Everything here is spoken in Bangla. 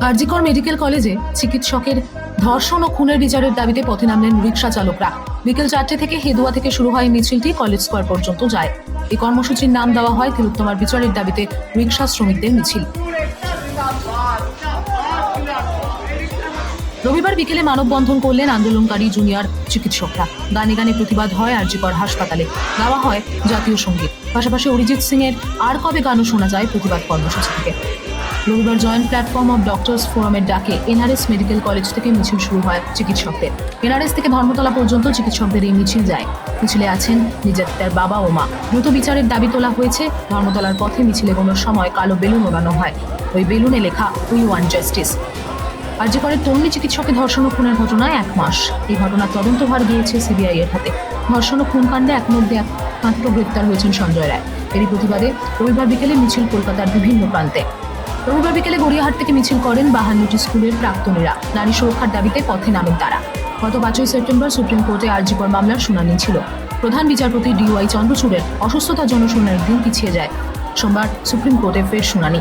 আরজিকর মেডিকেল কলেজে চিকিৎসকের ধর্ষণ ও খুনের বিচারের দাবিতে পথে নামলেন রিক্সা চালকরা। বিকেল চারটে থেকে হেদুয়া থেকে শুরু হয় মিছিলটি, কলেজ স্কোয়ার পর্যন্ত যায়। এই কর্মসূচির নাম দেওয়া হয় তিলোত্তমার বিচারের দাবিতে রিক্সা শ্রমিকদের মিছিল। রবিবার বিকেলে মানববন্ধন করলেন আন্দোলনকারী জুনিয়র চিকিৎসকরা। গানে গানে প্রতিবাদ হয় আরজিকর হাসপাতালে। গাওয়া হয় জাতীয় সংগীত। পাশাপাশি অরিজিৎ সিং এর আর কবে গানও শোনা যায় প্রতিবাদ কর্মসূচি থেকে। রবিবার জয়েন্ট প্ল্যাটফর্ম অফ ডক্টরস ফোরামের ডাকে এনআরএস মেডিকেল কলেজ থেকে মিছিল শুরু হয় চিকিৎসকদের। এনআরএস থেকে ধর্মতলা পর্যন্ত চিকিৎসকদের এই মিছিল যায়। মিছিলে আছেন নিজের তার বাবা ও মা। দ্রুত বিচারের দাবি তোলা হয়েছে। ধর্মতলার পথে মিছিল এগোনোর সময় কালো বেলুন ওড়ানো হয়। ওই বেলুনে লেখা উই ওয়ান জাস্টিস আর্যকরের তরুণী চিকিৎসকের ধর্ষণ খুনের ঘটনায় এক মাস। এই ঘটনার তদন্তভার গিয়েছে সিবিআই এর হাতে। ধর্ষণ ও খুন কাণ্ডে এক মধ্যে এক মাত্র গ্রেপ্তার হয়েছেন সঞ্জয় রায়। এরই প্রতিবাদে রবিবার বিকেলে মিছিল কলকাতার বিভিন্ন প্রান্তে। রবিবার বিকেলে গড়িয়াহাট থেকে মিছিল করেন বাহান্নটি স্কুলের প্রাক্তনীরা। নারী সুরক্ষার দাবিতে পথে নামেন তারা। গত পাঁচই সেপ্টেম্বর সুপ্রিম কোর্টে আরজিকর মামলার শুনানি ছিল। প্রধান বিচারপতি ডিওয়াই চন্দ্রচূড়ের অসুস্থতার জন্য শুনানির দিন পিছিয়ে যায়। সোমবার সুপ্রিম কোর্টে ফের শুনানি।